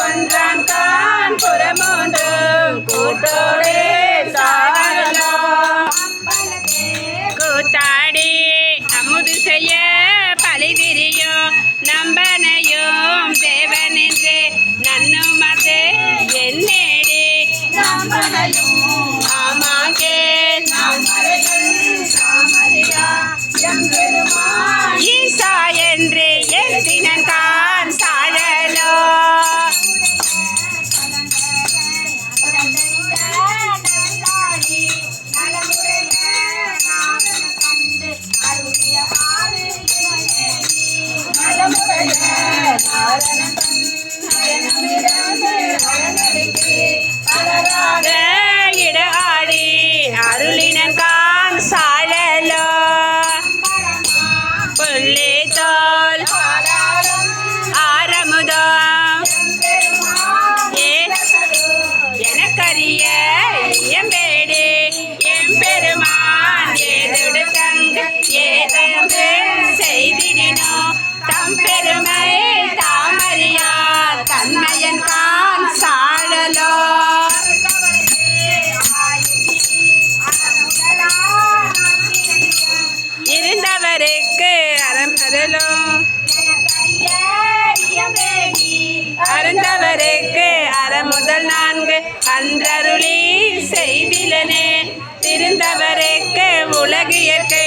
ஆயிடினும் தான் கான் புறமூன்றும் கூட்டோடே சொல்லே தோல் ஆரமுதோ ஏ எனக்கரிய எம்பேடி எம்பெருமான் ஏதொடு தங்க ஏதோ செய்தினோ தம்பெருமை தாமரியா தன்மையன் கான் அருளோ அருந்தவருக்கு அறமுதல் நான்கு அன்றருளி செய்திலனே. திருந்தவருக்கு உலகியற்கை